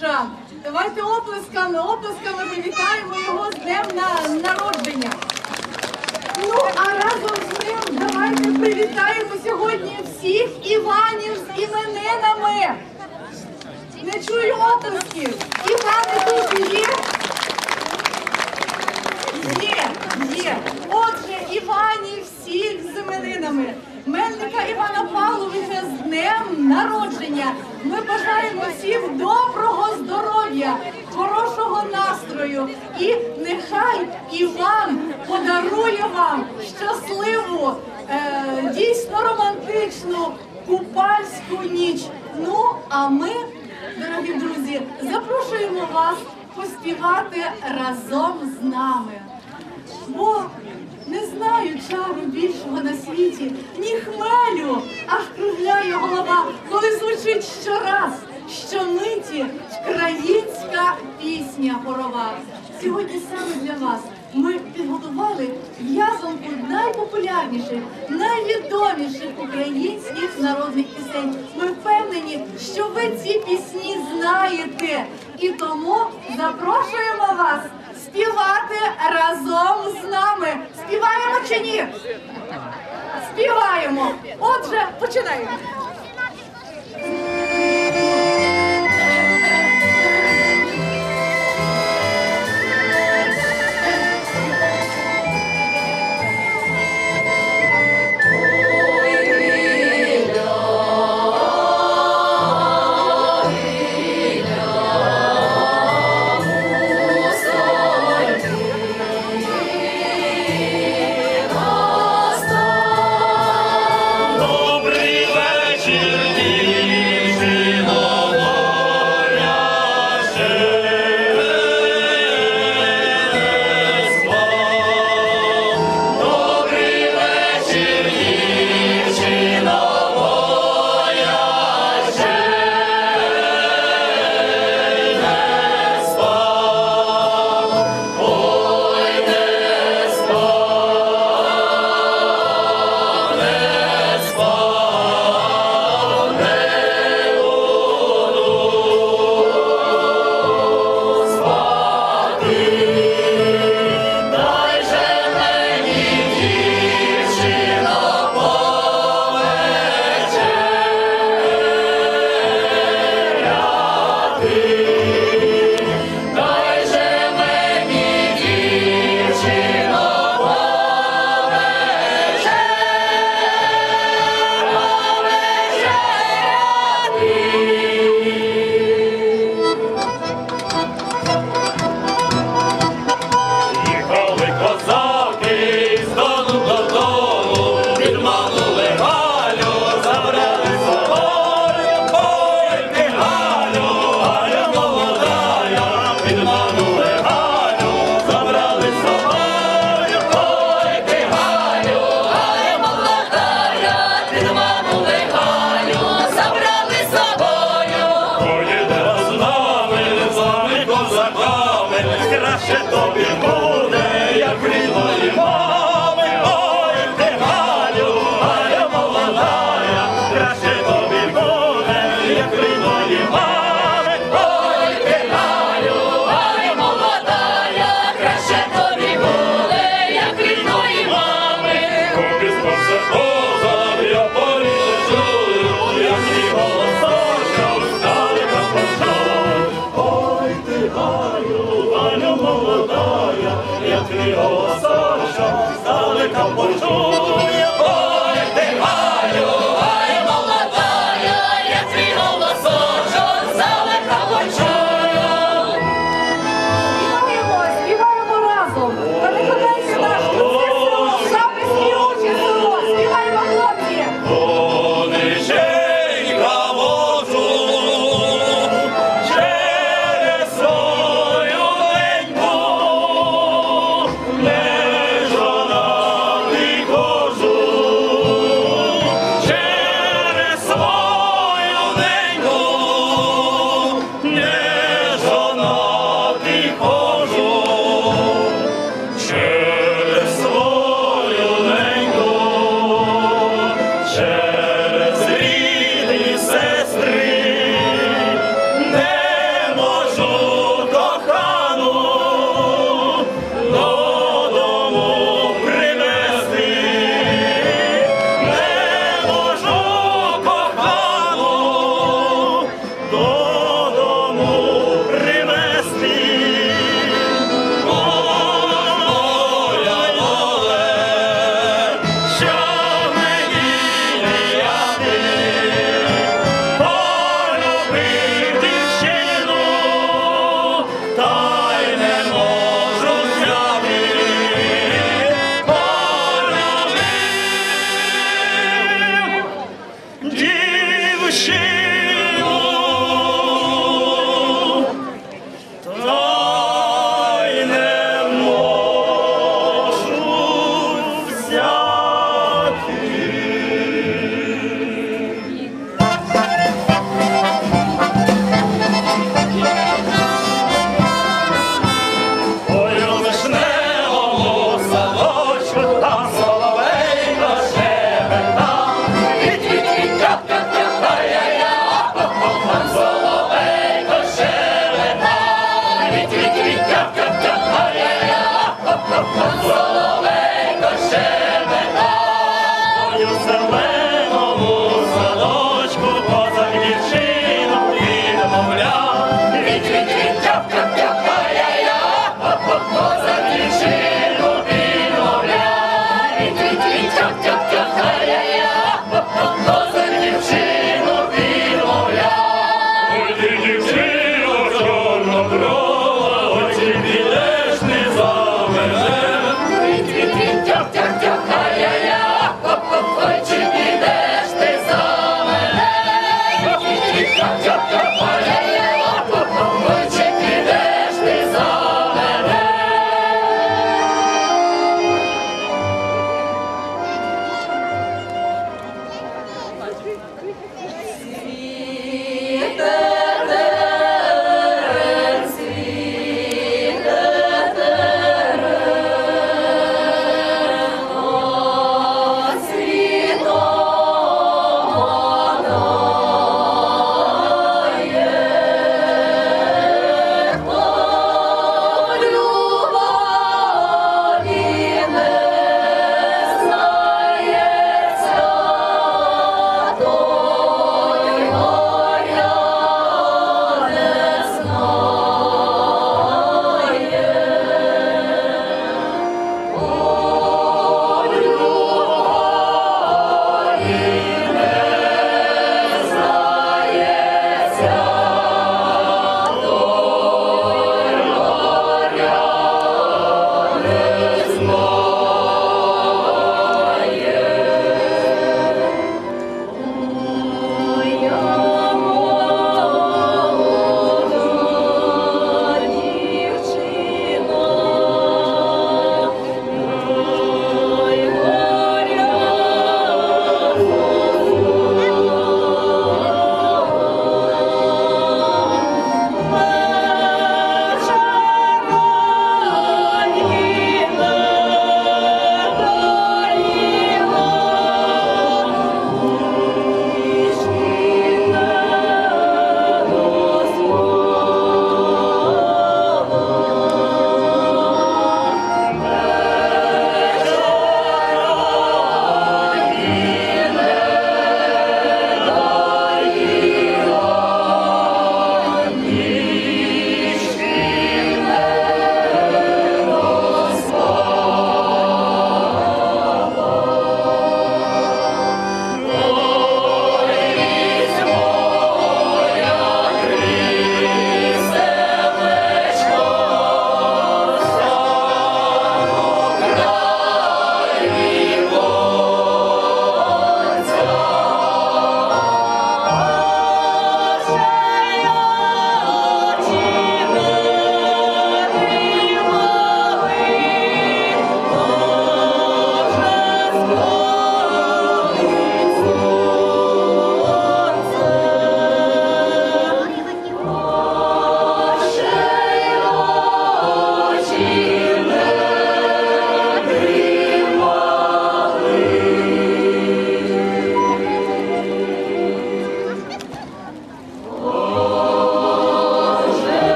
Павловича. Давайте оплесками, оплесками привітаємо його з днем на народження. Ну, а разом з ним давайте привітаємо сьогодні всіх Іванів з іменинами. Не чую оплесків. Івани тут є? Є, є. Отже, Івані всіх з іменинами. Мельника Івана днем народження. Ми бажаємо всім доброго здоров'я, хорошого настрою. І нехай Іван подарує вам щасливу, е, дійсно романтичну купальську ніч. Ну, а ми, дорогі друзі, запрошуємо вас поспівати разом з нами. Бо не знаю чару більшого на світі, ні хмелю, аж кругляє голова, коли звучить щораз, щомиті українська пісня хорова. Сьогодні саме для вас ми підготували в'язанку найпопулярніших, найвідоміших українських народних пісень. Ми впевнені, що ви ці пісні знаєте. І тому запрошуємо вас співати разом з нами. Співаємо чи ні? Співаємо. Отже, починаємо.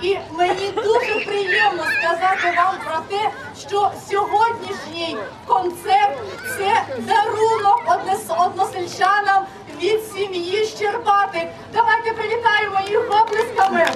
І мені дуже приємно сказати вам про те, що сьогоднішній концерт це дарунок односельчанам від сім'ї Щербатик. Давайте привітаємо їх оплесками.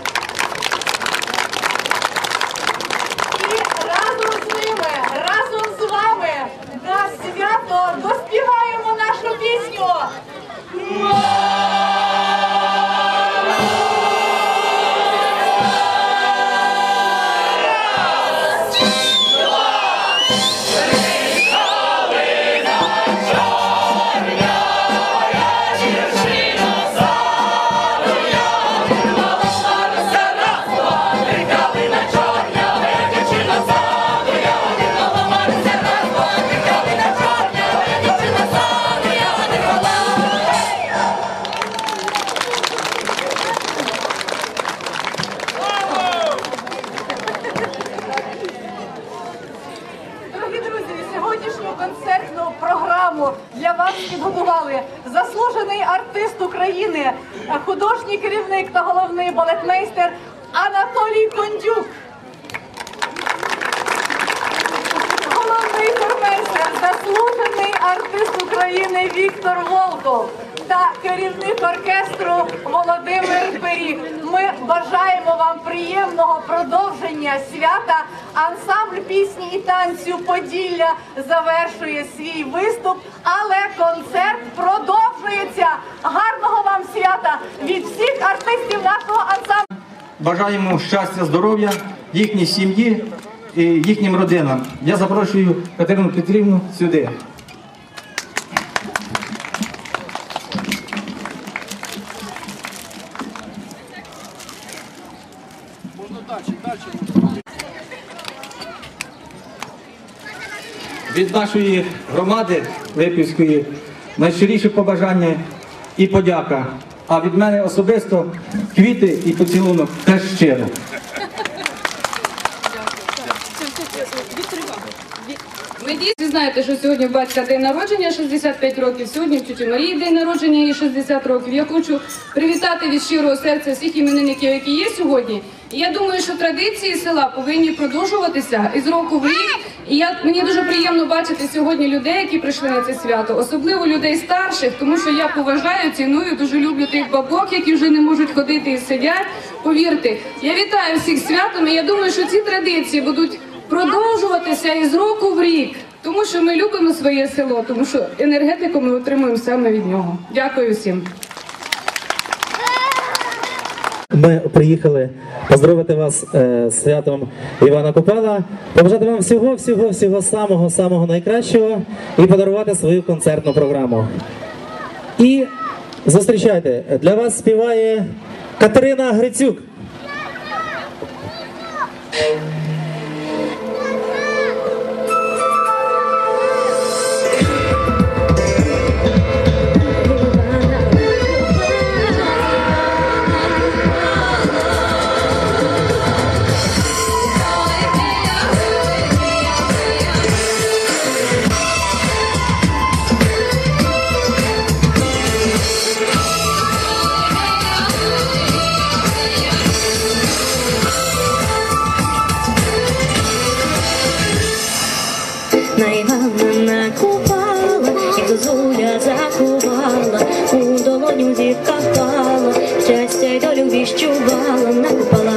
Художній керівник та головний балетмейстер Анатолій Кондюк. Головний хормейстер, заслужений артист України Віктор Волков та керівник оркестру Володимир Пиріг. Ми бажаємо вам приємного продовження свята. Ансамбль пісні і танцю Поділля завершує свій виступ, але концерт продовжується. Гарного вам свята від всіх артистів нашого ансамблю. Бажаємо щастя, здоров'я їхній сім'ї і їхнім родинам. Я запрошую Катерину Петрівну сюди. Від нашої громади Липівської найщиріше побажання і подяка. А від мене особисто квіти і поцілунок теж щиро. Ви знаєте, що сьогодні батька день народження 65 років. Сьогодні в тіті Марії день народження їй 60 років. Я хочу привітати від щирого серця всіх іменинників, які є сьогодні. І я думаю, що традиції села повинні продовжуватися із року в рік. І я мені дуже приємно бачити сьогодні людей, які прийшли на це свято, особливо людей старших, тому що я поважаю, ціную, дуже люблю тих бабок, які вже не можуть ходити і сидять. Повірте, я вітаю всіх і Я думаю, що ці традиції будуть продовжуватися із року в рік, тому що ми любимо своє село, тому що енергетику ми отримуємо саме від нього. Дякую всім. Ми приїхали поздоровити вас е, з святом Івана Купала, побажати вам всього, всього, всього самого, самого найкращого і подарувати свою концертну програму. І зустрічайте, для вас співає Катерина Грицюк. I'm not the